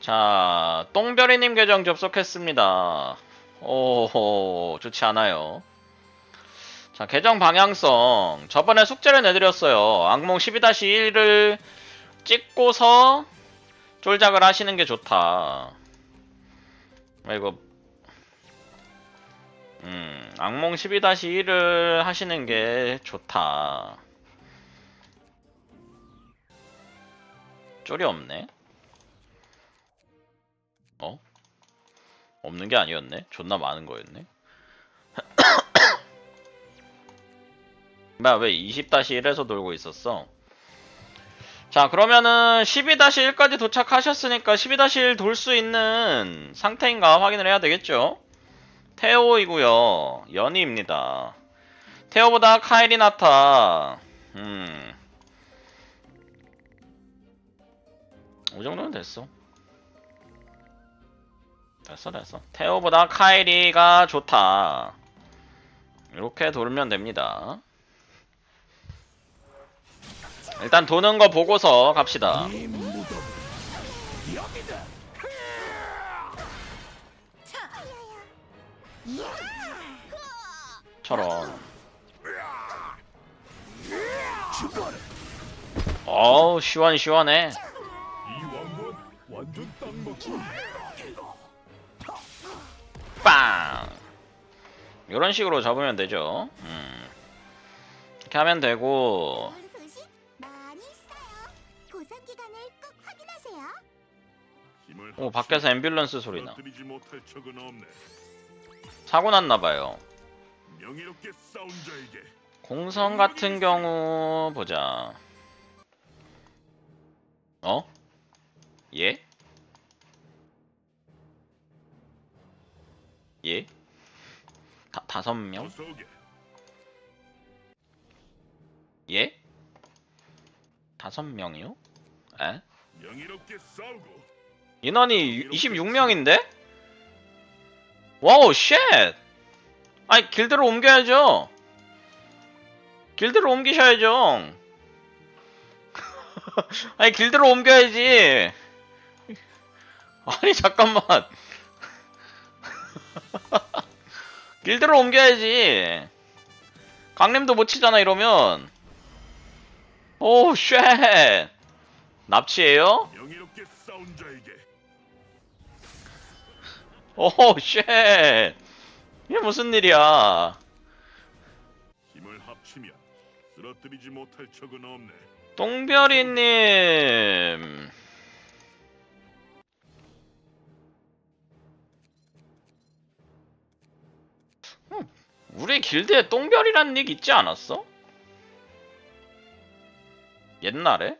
자, 똥별이님 계정 접속했습니다. 오호, 좋지 않아요. 자, 계정 방향성. 저번에 숙제를 내드렸어요. 악몽 12-1을 찍고서 쫄작을 하시는 게 좋다. 아, 이거, 음, 악몽 12-1을 하시는 게 좋다. 쫄이 없네. 없는 게 아니었네? 존나 많은 거였네? 나왜 20-1에서 돌고 있었어? 자, 그러면은 12-1까지 도착하셨으니까 12-1 돌 수 있는 상태인가 확인을 해야 되겠죠? 테오이고요. 연이입니다. 테오보다 카일이 나타. 음. 이 정도면 됐어. 됐어 됐어. 테오보다 카이리가 좋다. 이렇게 돌면 됩니다. 일단 도는 거 보고서 갑시다. 저런. 어우 시원시원해 이런 식으로 잡으면 되죠. 음. 이렇게 하면 되고, 좋은 소식 많이 있어요. 보상 기간을 꼭 확인하세요. 힘을 오, 밖에서 앰뷸런스 소리나. 못할 없네. 사고 났나봐요. 명예롭게 싸운 자에게 공성 같은 경우, 보자. 어? 예? 예? 다, 다섯 명? 예? 다섯 명이요? 에? 인원이 26명인데? 와우, 쉣! 아니, 길드로 옮겨야죠. 길드로 옮기셔야죠. 아니, 길드로 옮겨야지. 아니, 잠깐만. 길드로 옮겨야지. 강림도 못 치잖아, 이러면. 오, 쉣! 납치예요? 명예롭게 싸운 자에게 오, 쉣! 이게 무슨 일이야? 힘을 합치면 쓰러뜨리지 못할 적은 없네. 똥별이님. 우리 길드에 똥별이란 닉 있지 않았어? 옛날에?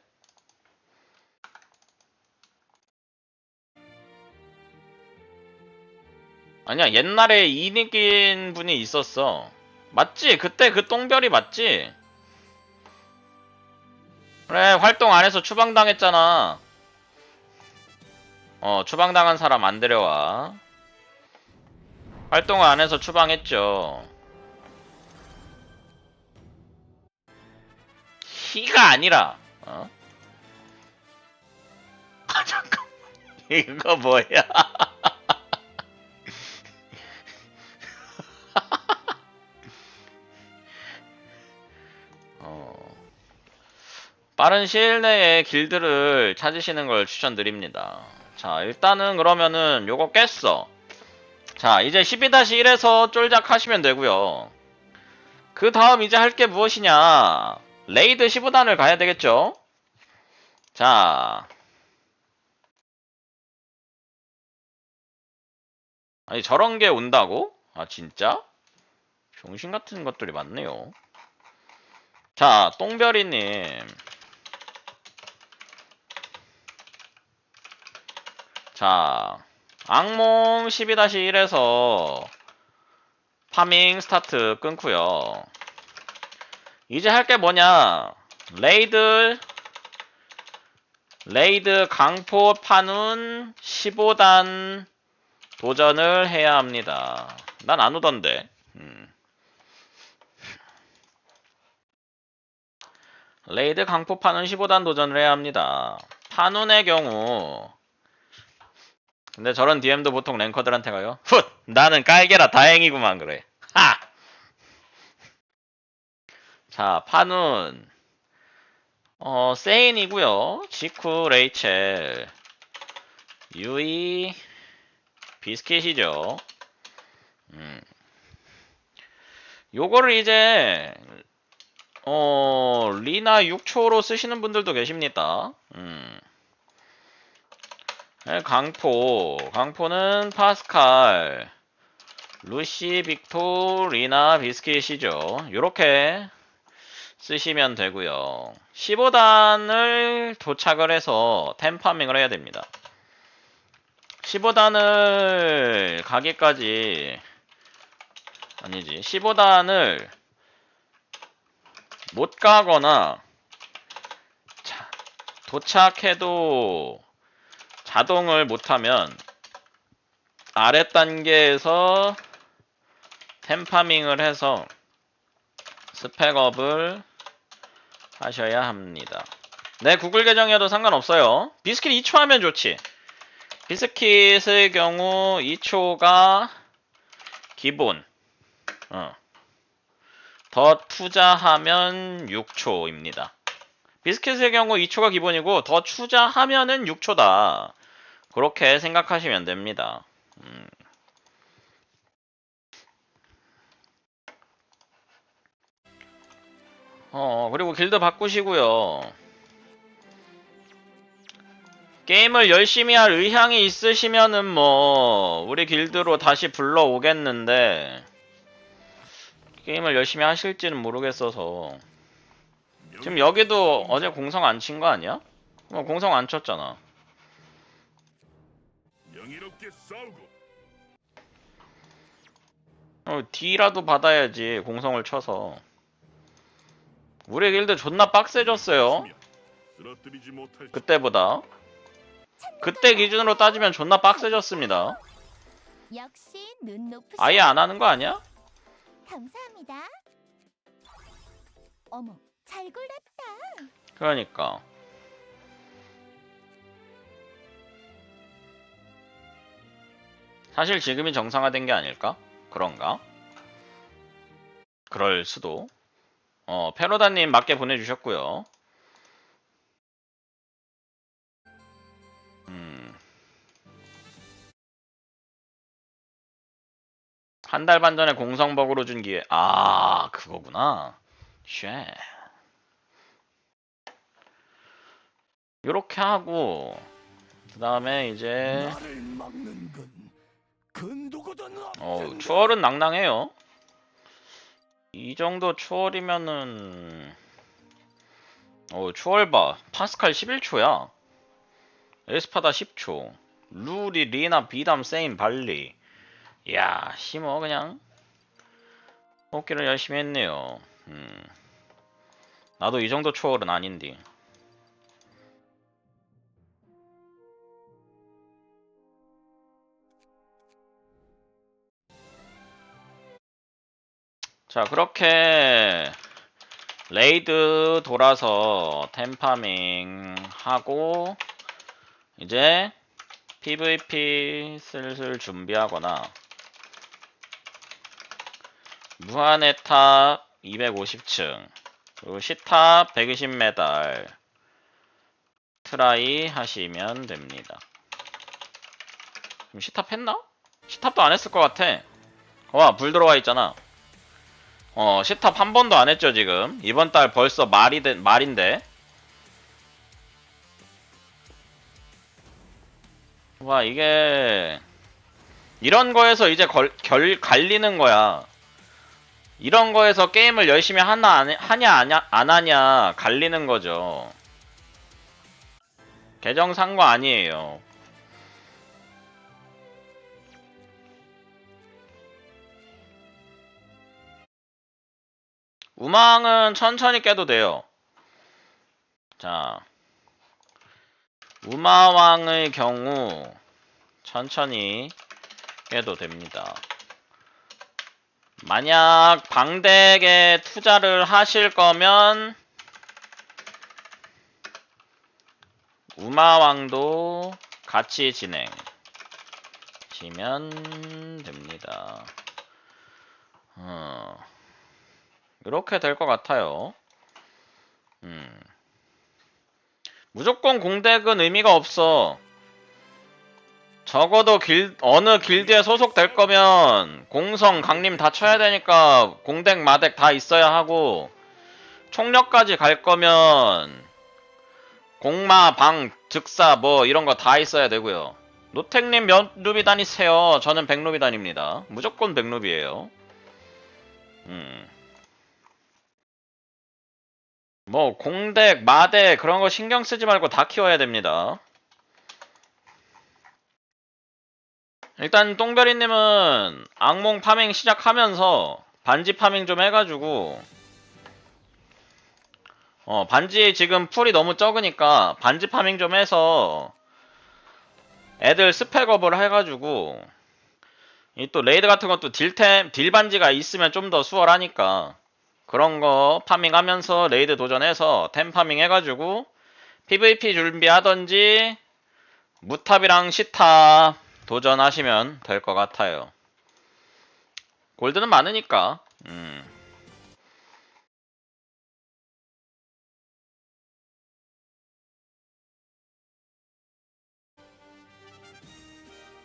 아니야, 옛날에 이 닉인 분이 있었어. 맞지? 그때 그 똥별이 맞지? 그래 활동 안 해서 추방당했잖아 어 추방당한 사람 안 데려와 활동을 안 해서 추방했죠 희가 아니라 어? 아 잠깐 이거 뭐야 어 빠른 시일 내에 길드를 찾으시는 걸 추천드립니다. 자, 일단은 그러면은 요거 깼어. 자, 이제 12-1에서 쫄작 하시면 되고요. 그 다음 이제 할 게 무엇이냐? 레이드 15단을 가야 되겠죠? 자. 아니, 저런 게 온다고? 아, 진짜? 병신 같은 것들이 많네요. 자, 똥별이님. 자, 악몽 12-1에서 파밍 스타트 끊고요. 이제 할 게 뭐냐? 레이드 레이드 강포 파눈 15단 도전을 해야 합니다. 난 안 오던데. 음. 레이드 강포 파눈 15단 도전을 해야 합니다. 파눈의 경우 근데 저런 DM도 보통 랭커들한테 가요. 훗! 나는 깔게라 다행이구만 그래. 하! 자, 파는 어, 세인이고요. 지쿠, 레이첼, 유이, 비스킷이죠. 음. 요거를 이제 어, 리나 6초로 쓰시는 분들도 계십니다. 음. 네, 강포. 강포는 파스칼, 루시, 빅토, 리나, 비스킷이죠. 요렇게 쓰시면 되고요. 15단을 도착을 해서 템파밍을 해야 됩니다. 15단을 가기까지 아니지 15단을 못 가거나 자, 도착해도 자동을 못하면 아래 단계에서 템파밍을 해서 스펙업을 하셔야 합니다. 네, 구글 계정이어도 상관없어요. 비스킷 2초 하면 좋지. 비스킷의 경우 2초가 기본. 어. 더 투자하면 6초입니다. 비스킷의 경우 2초가 기본이고 더 투자하면은 6초다. 그렇게 생각하시면 됩니다. 음. 어, 그리고 길드 바꾸시고요. 게임을 열심히 할 의향이 있으시면은 뭐 우리 길드로 다시 불러오겠는데 게임을 열심히 하실지는 모르겠어서 지금 여기도 어제 공성 안 친 거 아니야? 어, 공성 안 쳤잖아. 어, D라도 받아야지 공성을 쳐서. 우리 길드 존나 빡세졌어요. 그때보다. 그때 기준으로 따지면 존나 빡세졌습니다. 아예 안 하는 거 아니야? 감사합니다. 어머, 잘 골랐다. 그러니까. 사실 지금이 정상화된 게 아닐까? 그런가? 그럴 수도. 어, 페로다님 맞게 보내주셨고요. 음. 한 달 반 전에 공성버그로 준 기회. 아, 그거구나. 쉣. 요렇게 하고 그 다음에 이제 어 추월은 낭낭해요 이 정도 추월이면은 어 추월 봐. 파스칼 11초야. 에스파다 10초. 루리 리나 비담 세인 발리. 이야 심어 그냥. 뽑기를 열심히 했네요. 음. 나도 이 정도 추월은 아닌데 자, 그렇게 레이드 돌아서 템파밍 하고 이제 PVP 슬슬 준비하거나 무한의 탑 250층 그리고 시탑 120메달 트라이 하시면 됩니다. 시탑 했나? 시탑도 안 했을 것 같아. 와, 불 들어와 있잖아. 어, 시탑 한 번도 안 했죠, 지금. 이번 달 벌써 말이 된, 말인데. 와, 이게, 이런 거에서 이제 걸, 결, 갈리는 거야. 이런 거에서 게임을 열심히 하나, 안, 해- 하냐, 아냐, 안 하냐, 갈리는 거죠. 계정 산 거 아니에요. 우망은 천천히 깨도 돼요. 자, 우마왕의 경우 천천히 깨도 됩니다. 만약 방덱에 투자를 하실 거면 우마왕도 같이 진행. 하시면 됩니다. 어, 이렇게 될 것 같아요. 음. 무조건 공덱은 의미가 없어. 적어도 길, 어느 길드에 소속될 거면 공성, 강림 다 쳐야 되니까 공덱, 마덱 다 있어야 하고 총력까지 갈 거면 공마, 방, 즉사 뭐 이런 거 다 있어야 되고요. 노택님 몇 루비 다니세요? 저는 백루비 다닙니다. 무조건 백루비예요. 음. 뭐 공덱, 마덱 그런 거 신경 쓰지 말고 다 키워야 됩니다. 일단 똥별이님은 악몽 파밍 시작하면서 반지 파밍 좀 해가지고 어 반지 지금 풀이 너무 적으니까 반지 파밍 좀 해서 애들 스펙업을 해가지고 이 또 레이드 같은 것도 딜템 딜 반지가 있으면 좀 더 수월하니까 그런 거 파밍하면서 레이드 도전해서 템 파밍 해가지고 PVP 준비하던지 무탑이랑 시탑 도전하시면 될 것 같아요. 골드는 많으니까. 음.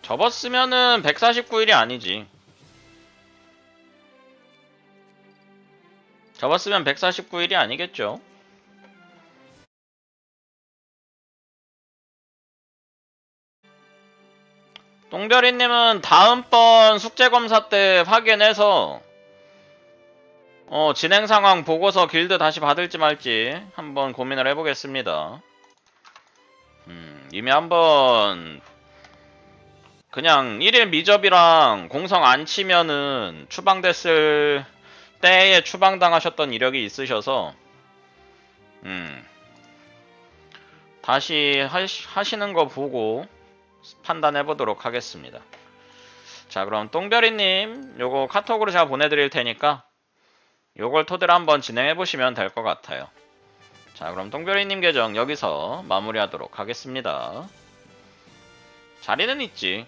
접었으면은 149일이 아니지. 접었으면 149일이 아니겠죠. 똥별이님은 다음번 숙제검사 때 확인해서 어, 진행 상황 보고서 길드 다시 받을지 말지 한번 고민을 해보겠습니다. 음, 이미 한번 그냥 1일 미접이랑 공성 안 치면은 추방됐을 때에 추방당하셨던 이력이 있으셔서 음, 다시 하시, 하시는 거 보고 판단해 보도록 하겠습니다. 자, 그럼 똥별이님, 요거 카톡으로 제가 보내드릴 테니까 요걸 토대로 한번 진행해 보시면 될 것 같아요. 자, 그럼 똥별이님 계정 여기서 마무리하도록 하겠습니다. 자리는 있지.